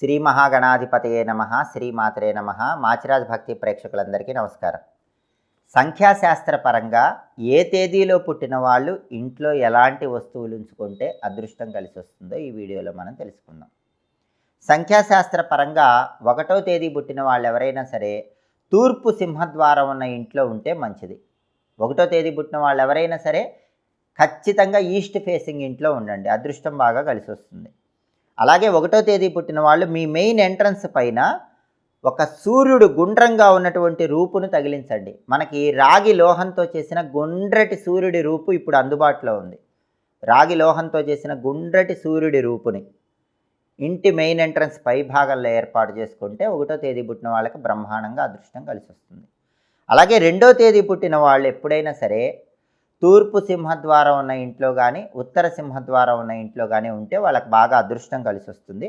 శ్రీ మహాగణాధిపతయే నమ శ్రీమాతరే నమ. మాచిరాజ్ భక్తి ప్రేక్షకులందరికీ నమస్కారం. సంఖ్యాశాస్త్ర పరంగా ఏ తేదీలో పుట్టిన వాళ్ళు ఇంట్లో ఎలాంటి వస్తువులు ఉంచుకుంటే అదృష్టం కలిసి వస్తుందో ఈ వీడియోలో మనం తెలుసుకుందాం. సంఖ్యాశాస్త్ర పరంగా ఒకటో తేదీ పుట్టిన వాళ్ళు ఎవరైనా సరే తూర్పు సింహద్వారం ఉన్న ఇంట్లో ఉంటే మంచిది. ఒకటో తేదీ పుట్టిన వాళ్ళు ఎవరైనా సరే ఖచ్చితంగా ఈస్ట్ ఫేసింగ్ ఇంట్లో ఉండండి. అదృష్టం బాగా కలిసి వస్తుంది. అలాగే ఒకటో తేదీ పుట్టిన వాళ్ళు మీ మెయిన్ ఎంట్రన్స్ పైన ఒక సూర్యుడు గుండ్రంగా ఉన్నటువంటి రూపును తగిలించండి. మనకి రాగి లోహంతో చేసిన గుండ్రటి సూర్యుడి రూపు ఇప్పుడు అందుబాటులో ఉంది. రాగి లోహంతో చేసిన గుండ్రటి సూర్యుడి రూపుని ఇంటి మెయిన్ ఎంట్రన్స్ పై భాగంలో ఏర్పాటు చేసుకుంటే ఒకటో తేదీ పుట్టిన వాళ్ళకి బ్రహ్మాండంగా అదృష్టం కలిసి వస్తుంది అలాగే రెండో తేదీ పుట్టిన వాళ్ళు ఎప్పుడైనా సరే తూర్పు సింహద్వారం ఉన్న ఇంట్లో కానీ ఉత్తర సింహద్వారం ఉన్న ఇంట్లో కానీ ఉంటే వాళ్ళకి బాగా అదృష్టం కలిసి వస్తుంది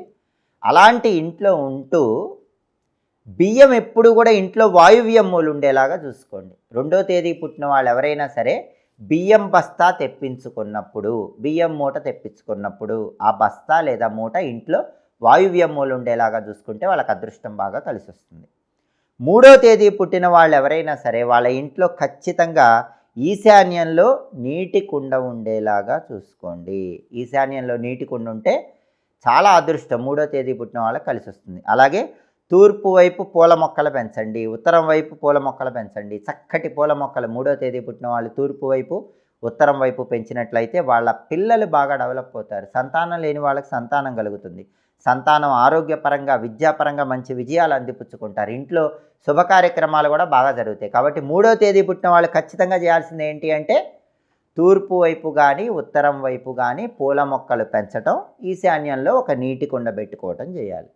అలాంటి ఇంట్లో ఉంటూ బియ్యం ఎప్పుడు కూడా ఇంట్లో వాయువ్యం మూలు ఉండేలాగా చూసుకోండి. రెండో తేదీ పుట్టిన వాళ్ళు ఎవరైనా సరే బియ్యం బస్తా తెప్పించుకున్నప్పుడు బియ్యం మూట తెప్పించుకున్నప్పుడు ఆ బస్తా లేదా మూట ఇంట్లో వాయువ్యం మూలు ఉండేలాగా చూసుకుంటే వాళ్ళకి అదృష్టం బాగా కలిసి వస్తుంది మూడో తేదీ పుట్టిన వాళ్ళు ఎవరైనా సరే వాళ్ళ ఇంట్లో ఖచ్చితంగా ఈశాన్యంలో నీటి కుండ ఉండేలాగా చూసుకోండి. ఈశాన్యంలో నీటి కుండ ఉంటే చాలా అదృష్టం. మూడో తేదీ పుట్టిన వాళ్ళకి కలిసి వస్తుంది. అలాగే తూర్పు వైపు పూల మొక్కలు పెంచండి. ఉత్తరం వైపు పూల మొక్కలు పెంచండి. చక్కటి పూల మొక్కలు మూడో తేదీ పుట్టిన వాళ్ళు తూర్పు వైపు ఉత్తరం వైపు పెంచినట్లయితే వాళ్ళ పిల్లలు బాగా డెవలప్ అవుతారు. సంతానం లేని వాళ్ళకి సంతానం కలుగుతుంది. సంతానం ఆరోగ్యపరంగా విద్యాపరంగా మంచి విజయాలు అందిపుచ్చుకుంటారు. ఇంట్లో శుభ కార్యక్రమాలు కూడా బాగా జరుగుతాయి. కాబట్టి మూడో తేదీ పుట్టిన వాళ్ళు ఖచ్చితంగా చేయాల్సింది ఏంటి అంటే తూర్పు వైపు కానీ ఉత్తరం వైపు కానీ పూల మొక్కలు పెంచడం ఈశాన్యంలో ఒక నీటి కుండ పెట్టుకోవటం చేయాలి.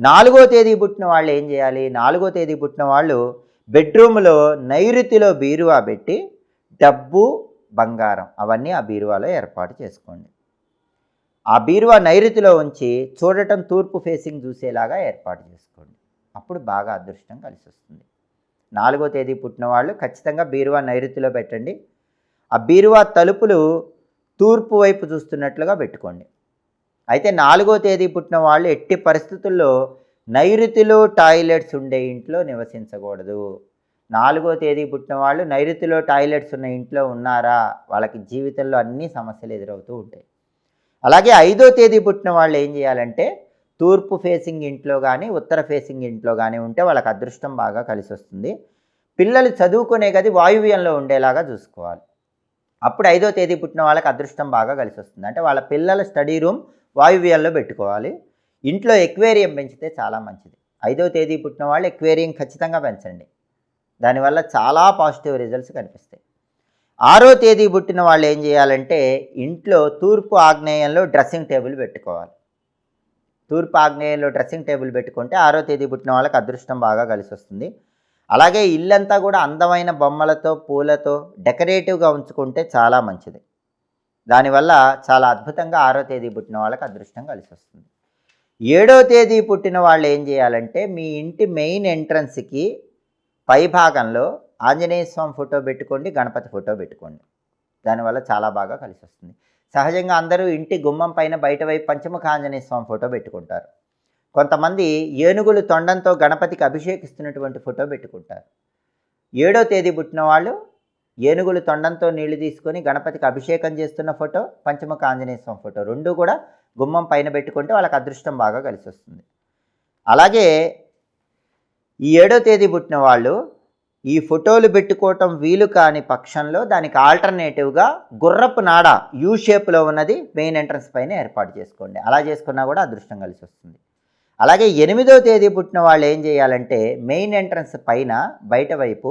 నాలుగో తేదీ పుట్టిన వాళ్ళు ఏం చేయాలి? నాలుగో తేదీ పుట్టిన వాళ్ళు బెడ్రూమ్లో నైరుతిలో బీరువా పెట్టి డబ్బు బంగారం అవన్నీ ఆ బీరువాలో ఏర్పాటు చేసుకోండి. ఆ బీరువా నైరుతిలో ఉంచి చూడటం తూర్పు ఫేసింగ్ చూసేలాగా ఏర్పాటు చేసుకోండి. అప్పుడు బాగా అదృష్టం కలిసి వస్తుంది నాలుగో తేదీ పుట్టిన వాళ్ళు ఖచ్చితంగా బీరువా నైరుతిలో పెట్టండి. ఆ బీరువా తలుపులు తూర్పు వైపు చూస్తున్నట్లుగా పెట్టుకోండి. అయితే నాలుగో తేదీ పుట్టిన వాళ్ళు ఎట్టి పరిస్థితుల్లో నైరుతిలో టాయిలెట్స్ ఉండే ఇంట్లో నివసించకూడదు. నాలుగో తేదీ పుట్టిన వాళ్ళు నైరుతిలో టాయిలెట్స్ ఉన్న ఇంట్లో ఉన్నారా? వాళ్ళకి జీవితంలో అన్ని సమస్యలు ఎదురవుతూ ఉంటాయి. అలాగే ఐదో తేదీ పుట్టిన వాళ్ళు ఏం చేయాలంటే తూర్పు ఫేసింగ్ ఇంట్లో కానీ ఉత్తర ఫేసింగ్ ఇంట్లో కానీ ఉంటే వాళ్ళకి అదృష్టం బాగా కలిసి వస్తుంది. పిల్లలు చదువుకునే గది వాయువ్యంలో ఉండేలాగా చూసుకోవాలి. అప్పుడు ఐదో తేదీ పుట్టిన వాళ్ళకి అదృష్టం బాగా కలిసి వస్తుంది. అంటే వాళ్ళ పిల్లల స్టడీ రూమ్ వాయువ్యంలో పెట్టుకోవాలి. ఇంట్లో ఎక్వేరియం పెంచితే చాలా మంచిది. ఐదో తేదీ పుట్టిన వాళ్ళు ఎక్వేరియం ఖచ్చితంగా పెంచండి. దానివల్ల చాలా పాజిటివ్ రిజల్ట్స్ కనిపిస్తాయి. ఆరో తేదీ పుట్టిన వాళ్ళు ఏం చేయాలంటే ఇంట్లో తూర్పు ఆగ్నేయంలో డ్రెస్సింగ్ టేబుల్ పెట్టుకోవాలి. తూర్పు ఆగ్నేయంలో డ్రెస్సింగ్ టేబుల్ పెట్టుకుంటే ఆరో తేదీ పుట్టిన వాళ్ళకి అదృష్టం బాగా కలిసి వస్తుంది. అలాగే ఇల్లంతా కూడా అందమైన బొమ్మలతో పూలతో డెకరేటివ్గా ఉంచుకుంటే చాలా మంచిది. దానివల్ల చాలా అద్భుతంగా ఆరో తేదీ పుట్టిన వాళ్ళకి అదృష్టం కలిసి వస్తుంది. ఏడో తేదీ పుట్టిన వాళ్ళు ఏం చేయాలంటే మీ ఇంటి మెయిన్ ఎంట్రన్స్కి పై భాగంలో ఆంజనేయ స్వామి ఫోటో పెట్టుకోండి గణపతి ఫోటో పెట్టుకోండి. దానివల్ల చాలా బాగా కలిసి వస్తుంది. సహజంగా అందరూ ఇంటి గుమ్మం పైన బయట వైపు పంచముఖ ఆంజనేయ స్వామి ఫోటో పెట్టుకుంటారు. కొంతమంది ఏనుగులు తొండంతో గణపతికి అభిషేకిస్తున్నటువంటి ఫోటో పెట్టుకుంటారు. ఏడో తేదీ పుట్టిన వాళ్ళు ఏనుగులు తొండంతో నీళ్ళు తీసుకొని గణపతికి అభిషేకం చేస్తున్న ఫోటో పంచముఖ ఆంజనేయ స్వామి ఫోటో రెండు కూడా గుమ్మం పైన పెట్టుకుంటే వాళ్ళకి అదృష్టం బాగా కలిసి వస్తుంది. అలాగే ఈ ఏడో తేదీ పుట్టిన వాళ్ళు ఈ ఫోటోలు పెట్టుకోవటం వీలు కాని పక్షంలో దానికి ఆల్టర్నేటివ్గా గుర్రపు నాడ యూ షేప్లో ఉన్నది మెయిన్ ఎంట్రన్స్ పైన ఏర్పాటు చేసుకోండి. అలా చేసుకున్నా కూడా అదృష్టం కలిసి వస్తుంది. అలాగే ఎనిమిదో తేదీ పుట్టిన వాళ్ళు ఏం చేయాలంటే మెయిన్ ఎంట్రన్స్ పైన బయట వైపు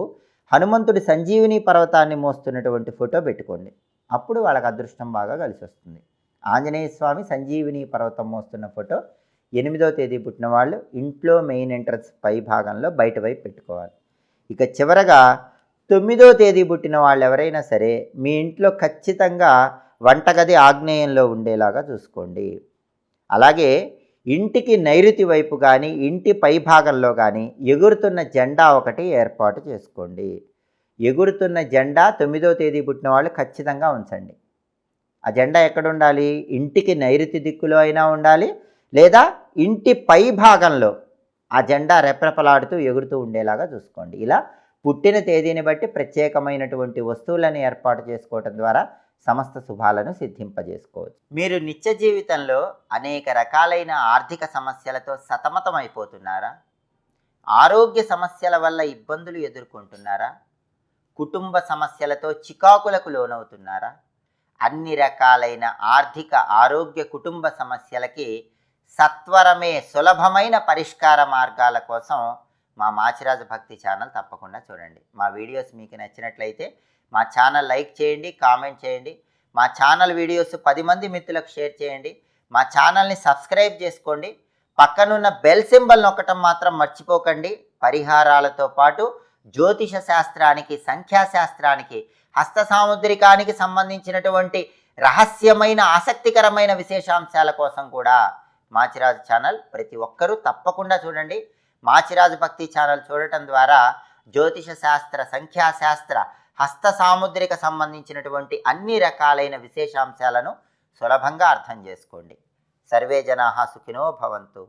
హనుమంతుడి సంజీవిని పర్వతాన్ని మోస్తున్నటువంటి ఫోటో పెట్టుకోండి. అప్పుడు వాళ్ళకి అదృష్టం బాగా కలిసి వస్తుంది. ఆంజనేయ స్వామి సంజీవిని పర్వతం మోస్తున్న ఫోటో ఎనిమిదో తేదీ పుట్టిన వాళ్ళు ఇంట్లో మెయిన్ ఎంట్రన్స్ పై భాగంలో బయట వైపు పెట్టుకోవాలి. ఇక చివరగా తొమ్మిదో తేదీ పుట్టిన వాళ్ళు ఎవరైనా సరే మీ ఇంట్లో ఖచ్చితంగా వంటగది ఆగ్నేయంలో ఉండేలాగా చూసుకోండి. అలాగే ఇంటికి నైరుతి వైపు కానీ ఇంటి పై భాగంలో కానీ ఎగురుతున్న జెండా ఒకటి ఏర్పాటు చేసుకోండి. ఎగురుతున్న జెండా తొమ్మిదో తేదీ పుట్టిన వాళ్ళు ఖచ్చితంగా ఉంచండి. ఆ జెండా ఎక్కడ ఉండాలి? ఇంటికి నైరుతి దిక్కులో అయినా ఉండాలి లేదా ఇంటి పై భాగంలో ఆ జెండా రెప్రెపలాడుతూ ఎగురుతూ ఉండేలాగా చూసుకోండి. ఇలా పుట్టిన తేదీని బట్టి ప్రత్యేకమైనటువంటి వస్తువులను ఏర్పాటు చేసుకోవటం ద్వారా సమస్త శుభాలను సిద్ధింపజేసుకోవచ్చు. మీరు నిత్య జీవితంలో అనేక రకాలైన ఆర్థిక సమస్యలతో సతమతమైపోతున్నారా? ఆరోగ్య సమస్యల వల్ల ఇబ్బందులు ఎదుర్కొంటున్నారా? కుటుంబ సమస్యలతో చికాకులకు లోనవుతున్నారా? అన్ని రకాలైన ఆర్థిక ఆరోగ్య కుటుంబ సమస్యలకి సత్వరమే సులభమైన పరిష్కార మార్గాల కోసం మా మాచిరాజు భక్తి ఛానల్ తప్పకుండా చూడండి. మా వీడియోస్ మీకు నచ్చినట్లయితే మా ఛానల్ లైక్ చేయండి కామెంట్ చేయండి. మా ఛానల్ వీడియోస్ పది మంది మిత్రులకు షేర్ చేయండి. మా ఛానల్ని సబ్స్క్రైబ్ చేసుకోండి. పక్కనున్న బెల్ సింబల్ నొక్కటం మాత్రం మర్చిపోకండి. పరిహారాలతో పాటు జ్యోతిష శాస్త్రానికి సంఖ్యాశాస్త్రానికి హస్త సాముద్రికానికి సంబంధించినటువంటి రహస్యమైన ఆసక్తికరమైన విశేషాంశాల కోసం కూడా మాచిరాజు ఛానల్. ప్రతి ఒక్కరూ తప్పకుండా చూడండి. మాచిరాజు భక్తి ఛానల్ చూడటం ద్వారా జ్యోతిష శాస్త్ర సంఖ్యాశాస్త్ర హస్త సాముద్రిక సంబంధించినటువంటి అన్ని రకాలైన విశేషాంశాలను సులభంగా అర్థం చేసుకోండి. సర్వే జనా సుఖినో భవంతు.